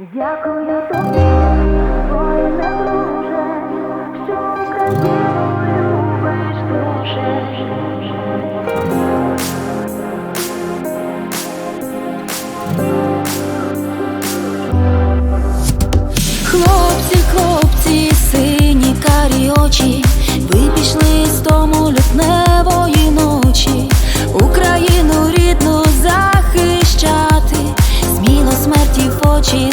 Дякую тобі, воїне друже, що Україну любиш дуже. Хлопці, хлопці, сині карі очі, ви пішли з дому лютневої ночі, Україну рідну захищати, сміло смерті в очі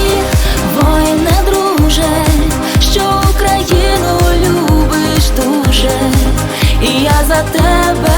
мой не друже, що Україну любиш дуже, і я за тебе.